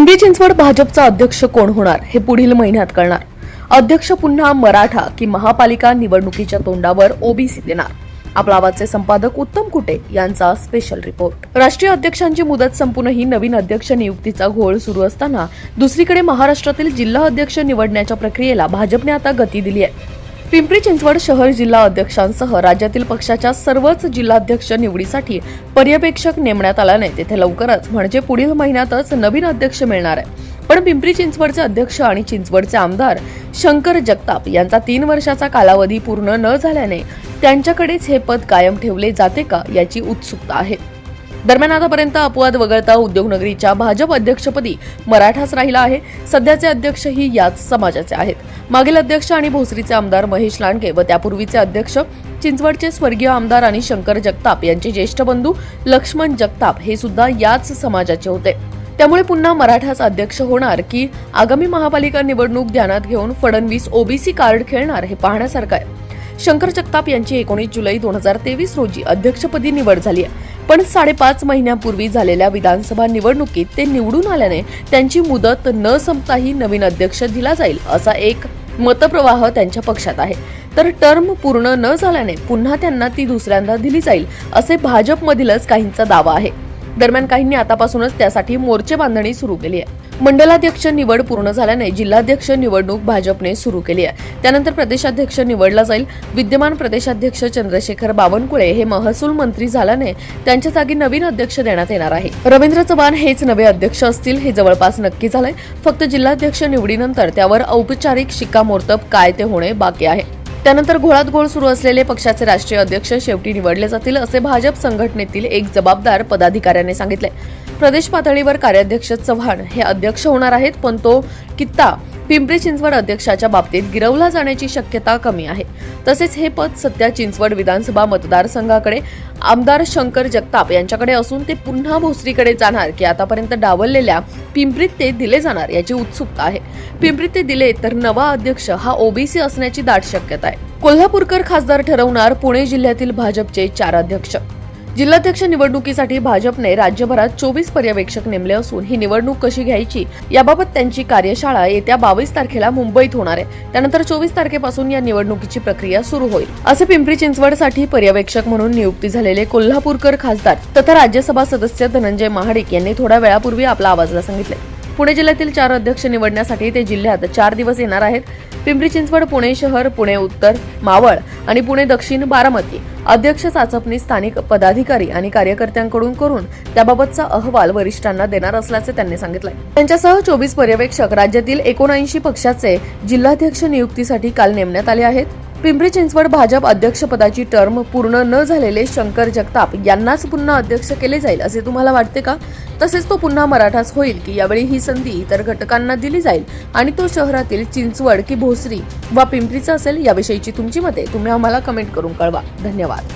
पिंपरी चिंचवड भाजपचा अध्यक्ष कोण होणार हे पुढील महिन्यात कळणार. अध्यक्ष पुन्हा मराठा की महापालिका निवडणुकीच्या तोंडावर ओबीसी देणार. आपला आवाजचे संपादक उत्तम कुटे यांचा स्पेशल रिपोर्ट राष्ट्रीय अध्यक्षांची मुदत संपूनही नवीन अध्यक्ष नियुक्तीचा घोळ सुरू असताना दुसरीकडे महाराष्ट्रातील जिल्हा अध्यक्ष निवडण्याच्या प्रक्रियेला भाजपने आता गती दिली आहे. पिंपरी चिंचवड शहर जिल्हा अध्यक्षांसह राज्यातील पक्षाच्या सर्वच जिल्हाध्यक्ष निवडीसाठी पर्यवेक्षक नेमण्यात आल्याने तेथे लवकरच म्हणजे पुढील महिन्यातच नवीन अध्यक्ष मिळणार आहे. पण पिंपरी चिंचवडचे अध्यक्ष आणि चिंचवडचे आमदार शंकर जगताप यांचा तीन वर्षाचा कालावधी पूर्ण न झाल्याने त्यांच्याकडेच हे पद कायम ठेवले जाते का याची उत्सुकता आहे. दरम्यान आतापर्यंत अपवाद वगळता उद्योगनगरीच्या भाजप अध्यक्षपदी मराठाच राहिला आहे. सध्याचे अध्यक्षही याच समाजाचे आहेत. मागील अध्यक्ष आणि भोसरीचे आमदार महेश लांडगे व त्यापूर्वीचे अध्यक्ष चिंचवडचे स्वर्गीय आमदार आणि शंकर जगताप यांचे ज्येष्ठ बंधू लक्ष्मण जगताप हे सुद्धा याच समाजाचे होते. त्यामुळे पुन्हा मराठाच अध्यक्ष होणार की आगामी महापालिका निवडणूक ध्यानात घेऊन फडणवीस ओबीसी कार्ड खेळणार हे पाहण्यासारखं आहे. शंकर जगताप यांची एकोणीस जुलै दोन हजार तेवीस रोजी अध्यक्षपदी निवड झाली आहे. पण साडेपाच महिन्यापूर्वी झालेल्या विधानसभा निवडणुकीत ते निवडून आल्याने त्यांची मुदत न संपताही नवीन अध्यक्ष दिला जाईल असा एक मतप्रवाह त्यांच्या पक्षात आहे. तर टर्म पूर्ण न झाल्याने पुन्हा त्यांना ती दुसऱ्यांदा दिली जाईल असे भाजपमधीलच काहींचा दावा आहे. दरम्यान काहींनी आतापासूनच त्यासाठी मोर्चे बांधणी सुरू केली आहे. मंडलाध्यक्ष निवड पूर्ण झाल्याने जिल्हाध्यक्ष निवडणूक भाजपने सुरू केली आहे. त्यानंतर प्रदेशाध्यक्ष निवडला जाईल. विद्यमान प्रदेशाध्यक्ष चंद्रशेखर बावनकुळे हे महसूल मंत्री झाल्याने त्यांच्या जागी नवीन अध्यक्ष देण्यात येणार आहे. रवींद्र चव्हाण हेच नवे अध्यक्ष असतील हे जवळपास नक्की झालंय. फक्त जिल्हाध्यक्ष निवडीनंतर त्यावर औपचारिक शिक्कामोर्तब काय ते होणे बाकी आहे. त्यानंतर घोळात घोळ सुरू असलेले पक्षाचे राष्ट्रीय अध्यक्ष शेवटी निवडले जातील असे भाजप संघटनेतील एक जबाबदार पदाधिकाऱ्याने सांगितले. प्रदेश पातळीवर कार्याध्यक्ष चव्हाण हे अध्यक्ष होणार आहेत पण तो कित्ता पिंपरी चिंचवड अध्यक्षाच्या बाबतीत गिरवला जाण्याची शक्यता कमी आहे. तसेच हे पद सध्या चिंचवड विधानसभा मतदारसंघाकडे आमदार शंकर जगताप यांच्याकडे असून ते पुन्हा भोसरीकडे जाणार की आतापर्यंत डावललेल्या पिंपरीत ते दिले जाणार याची उत्सुकता आहे. पिंपरीत ते दिले तर नवा अध्यक्ष हा ओबीसी असण्याची दाट शक्यता आहे. कोल्हापूरकर खासदार ठरवणार पुणे जिल्ह्यातील भाजपचे चार अध्यक्ष. जिल्हाध्यक्ष निवडणुकीसाठी भाजपने राज्यभरात चोवीस पर्यवेक्षक नेमले असून ही निवडणूक कशी घ्यायची याबाबत त्यांची कार्यशाळा येत्या बावीस तारखेला मुंबईत होणार आहे. त्यानंतर चोवीस तारखेपासून या निवडणुकीची प्रक्रिया सुरू होईल. असे पिंपरी चिंचवडसाठी पर्यवेक्षक म्हणून नियुक्ती झालेले कोल्हापूरकर खासदार तथा राज्यसभा सदस्य धनंजय महाडिक यांनी थोड्या वेळापूर्वी आपला आवाजला सांगितले. पुणे जिल्ह्यातील चार अध्यक्ष निवडण्यासाठी ते जिल्ह्यात चार दिवस येणार आहेत. पिंपरी चिंचवड पुणे शहर पुणे उत्तर मावळ आणि पुणे दक्षिण बारामती. अध्यक्ष चाचपणी स्थानिक पदाधिकारी आणि कार्यकर्त्यांकडून करून त्याबाबतचा अहवाल वरिष्ठांना देणार असल्याचे त्यांनी सांगितले त्यांच्यासह चोवीस पर्यवेक्षक राज्यातील एकोणऐंशी पक्षाचे जिल्हाध्यक्ष नियुक्तीसाठी काल नेमण्यात आले आहेत. पिंपरी चिंचवड भाजप अध्यक्षपदाची टर्म पूर्ण न झालेले शंकर जगताप यांनाच पुन्हा अध्यक्ष केले जाईल असे तुम्हाला वाटते का? तसेच तो पुन्हा मराठाच होईल की यावेळी ही संधी इतर घटकांना दिली जाईल आणि तो शहरातील चिंचवड की भोसरी वा पिंपरीचा असेल याविषयीची तुमची मते तुम्ही आम्हाला कमेंट करून कळवा. धन्यवाद.